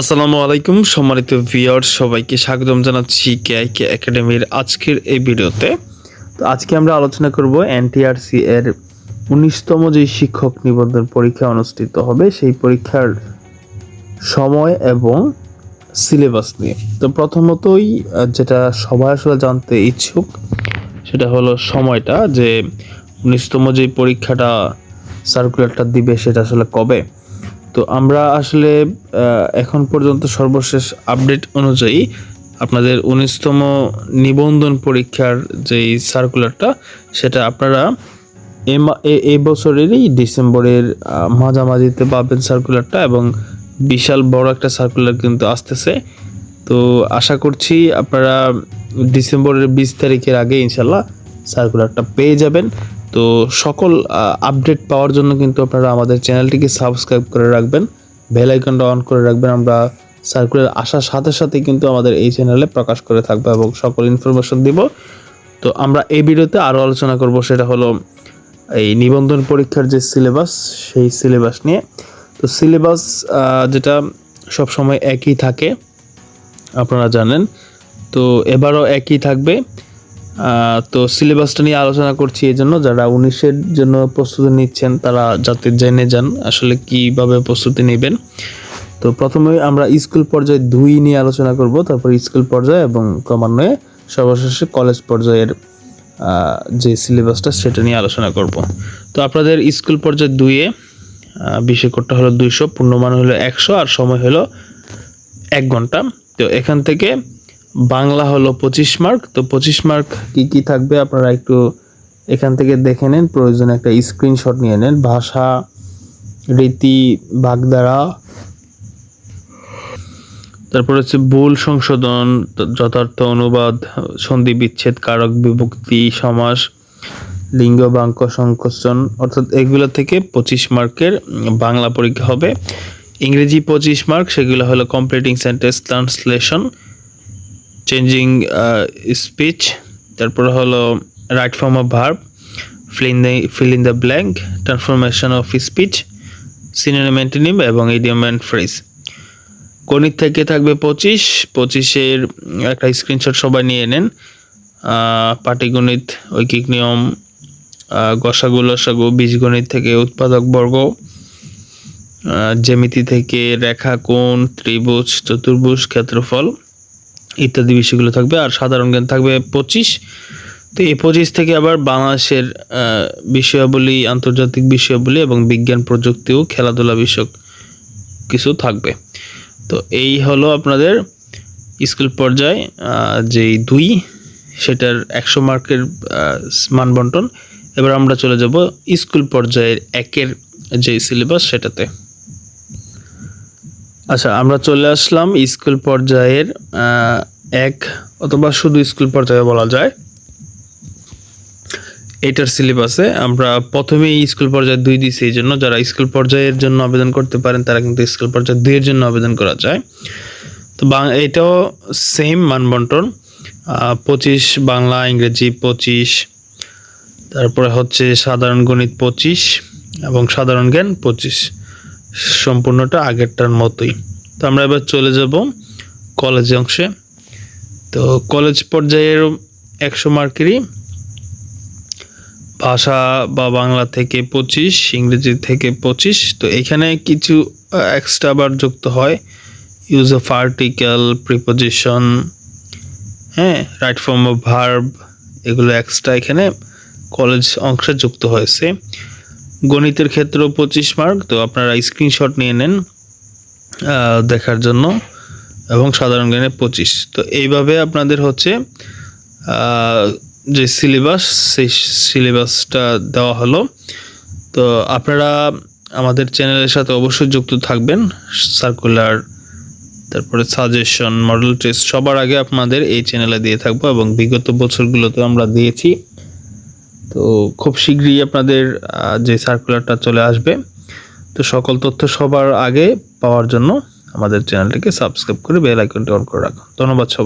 আসসালামু আলাইকুম, সম্মানিত ভিউয়ার সবাইকে স্বাগতম জানাচ্ছি কেআইকে একাডেমির আজকের এই ভিডিওতে। তো আজকে আমরা আলোচনা করব এনটিআরসি এর উনিশতম যে শিক্ষক নিবন্ধন পরীক্ষা অনুষ্ঠিত হবে, সেই পরীক্ষার সময় এবং সিলেবাস নিয়ে। তো প্রথমতই, যেটা সবাই আসলে জানতে ইচ্ছুক, সেটা হলো সময়টা, যে উনিশতম যে পরীক্ষাটা সার্কুলারটা দিবে সেটা আসলে কবে? তো আমরা আসলে এখন পর্যন্ত সর্বশেষ আপডেট অনুযায়ী আপনাদের উনিশতম নিবন্ধন পরীক্ষার যেই সার্কুলারটা সেটা আপনারা এ বছরেরই ডিসেম্বরের মাঝামাঝিতে পাবেন সার্কুলারটা এবং বিশাল বড় একটা সার্কুলার কিন্তু আসতেছে। তো আশা করছি আপনারা ডিসেম্বরের বিশ তারিখের আগে ইনশাল্লাহ সার্কুলারটা পেয়ে যাবেন। তো সকল আপডেট পাওয়ার জন্য কিন্তু আপনারা আমাদের চ্যানেলটিকে সাবস্ক্রাইব করে রাখবেন বেল আইকনটা অন করে রাখবেন। আমরা সার্কুলার আসার সাথে সাথে কিন্তু আমাদের এই চ্যানেলে প্রকাশ করে থাকব এবং সকল ইনফরমেশন দিব। তো আমরা এই ভিডিওতে আরও আলোচনা করব, সেটা হলো এই নিবন্ধন পরীক্ষার যে সিলেবাস সেই সিলেবাস নিয়ে। তো সিলেবাস যেটা সব সময় একই থাকে, আপনারা জানেন। তো এবারও একই থাকবে। তো সিলেবাসটা নিয়ে আলোচনা করছি এই জন্য। যারা উনিশের জন্য প্রস্তুতি নিচ্ছেন, তারা যাতে জেনে যান আসলে কীভাবে প্রস্তুতি নেবেন। তো প্রথমে আমরা স্কুল পর্যায়ে দুই নিয়ে আলোচনা করব, তারপর স্কুল পর্যায়ে এবং ক্রমান্বয়ে সর্বশেষে কলেজ পর্যায়ের যে সিলেবাসটা সেটা নিয়ে আলোচনা করব। তো আপনাদের স্কুল পর্যায়ে দুইয়ে বিষয় কোডটা হলো দুইশো, পূর্ণমান হলো একশো আর সময় হলো এক ঘণ্টা। তো এখান থেকে বাংলা হলো পঁচিশ মার্ক, তো পঁচিশ মার্ক কি কি থাকবে আপনারা একটু এখান থেকে দেখে নেন। প্রয়োজনে একটা স্ক্রিনশট নিয়ে নেন। ভাষা, রীতি বাগদারা তারপর হচ্ছে ভুল সংশোধন, যথার্থ অনুবাদ, সন্ধি বিচ্ছেদ, কারক বিভক্তি, সমাস, লিঙ্গ বাঙ্ক সংকোচন, অর্থাৎ এগুলো থেকে পঁচিশ মার্কের বাংলা পরীক্ষা হবে। ইংরেজি পঁচিশ মার্ক, সেগুলো হলো completing sentence translation changing speech তারপর হলো right form of verb fill in the fill in the blank transformation of speech synonym এবং ইডিয়ম অ্যান্ড ফ্রেজ গণিত থেকে থাকবে পঁচিশ, পঁচিশের একটা স্ক্রিনশট সবাই নিয়ে নেন। পাটিগণিত, ঐকিক নিয়ম গসাগু, লসাগু, বীজগণিত থেকে উৎপাদক বর্গ জ্যামিতি থেকে রেখা, কোণ, ত্রিভুজ, চতুর্ভুজ, ক্ষেত্রফল। ইত্যাদি বিষয়গুলো থাকবে, আর সাধারণ জ্ঞান থাকবে পঁচিশ। তো এই পঁচিশ থেকে আবার বাংলাদেশের বিষয়াবলী, আন্তর্জাতিক বিষয়াবলী এবং বিজ্ঞান প্রযুক্তি ও খেলাধুলা বিষয়ক কিছু থাকবে। তো এই হলো আপনাদের স্কুল পর্যায়ে যেই দুই, সেটার একশো মার্কের মান বন্টন এবার আমরা চলে যাব স্কুল পর্যায়ের একের যে সিলেবাস সেটাতে। আচ্ছা আমরা চলে আসলাম স্কুল পর্যায়ের এক অথবা শুধু স্কুল পর্যায়ে বলা যায়। এটার সিলেবাসে আমরা প্রথমেই স্কুল পর্যায়ে দুই দিছি, এই জন্য যারা স্কুল পর্যায়ের জন্য আবেদন করতে পারেন, তারা কিন্তু স্কুল পর্যায়ে দুইয়ের জন্য আবেদন করা যায়। তো এটাও সেম মানবন্টন পঁচিশ বাংলা, ইংরেজি পঁচিশ, তারপরে হচ্ছে সাধারণ গণিত পঁচিশ এবং সাধারণ জ্ঞান পঁচিশ। সম্পূর্ণটা আগেরটার মতোই। তো আমরা এবার চলে যাব কলেজ অংশে। তো কলেজ পর্যায়ের একশো মার্কেরই ভাষা বা বাংলা থেকে পঁচিশ, ইংরেজি থেকে পঁচিশ। তো এখানে কিছু এক্সট্রা আবার যুক্ত হয়। ইউজ অফ আর্টিকেল প্রিপোজিশন হ্যাঁ রাইট ফর্ম অফ ভার্ব এগুলো এক্সট্রা এখানে কলেজ অংশে যুক্ত হয়েছে। গণিতের ক্ষেত্রেও পঁচিশ মার্ক তো আপনারা স্ক্রিনশট নিয়ে নেন দেখার জন্য, এবং সাধারণ জ্ঞানে পঁচিশ। তো এইভাবে আপনাদের হচ্ছে যে সিলেবাস সেই সিলেবাসটা দেওয়া হলো। তো আপনারা আমাদের চ্যানেলের সাথে অবশ্যই যুক্ত থাকবেন সার্কুলার তারপরে সাজেশন মডেল টেস্ট সবার আগে আপনাদের এই চ্যানেলে দিয়ে থাকব, এবং বিগত বছরগুলোতে আমরা দিয়েছি। তো খুব শীঘ্রই আপনাদের যে সার্কুলারটা চলে আসবে, তো সকল তথ্য সবার আগে পাওয়ার জন্য আমাদের চ্যানেলটিকে সাবস্ক্রাইব করে বেল আইকনটি অন করে রাখুন। ধন্যবাদ সবাই।